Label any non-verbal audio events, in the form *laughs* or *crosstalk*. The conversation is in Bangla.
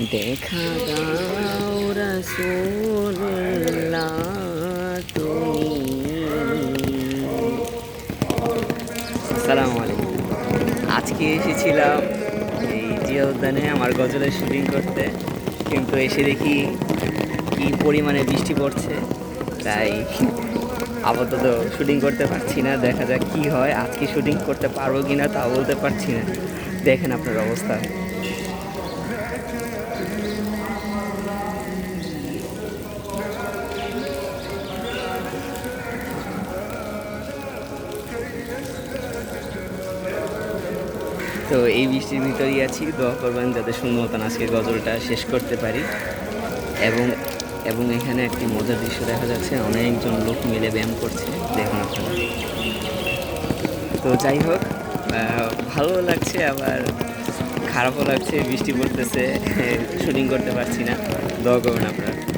দেখা দাও রসুল্লাহ তুমি আসসালামু আলাইকুম আজকে এসেছিলাম এই জিয়া উদ্যানে আমার গজলের শুটিং করতে। কিন্তু এসে দেখি কি পরিমাণে বৃষ্টি পড়ছে, তাই আপাতত শুটিং করতে পারছি না। দেখা যাক কি হয়, আজকে শুটিং করতে পারব কি না তা বলতে পারছি না। দেখেন আপনার অবস্থা। তো এই বৃষ্টির ভিতরেই আছি। দোয়া করবেন যাতে সুন্দর মতন আজকে গজলটা শেষ করতে পারি। এবং এবং এখানে একটি মজার দৃশ্য দেখা যাচ্ছে। অনেকজন লোক মিলে ব্যায়াম করছে। দেখুন আপনারা। তো যাই হোক ভালো লাগছে আবার খারাপও লাগছে, বৃষ্টি পড়তেছে *laughs* শুটিং করতে পারছি না। দোয়া করবেন আপনারা।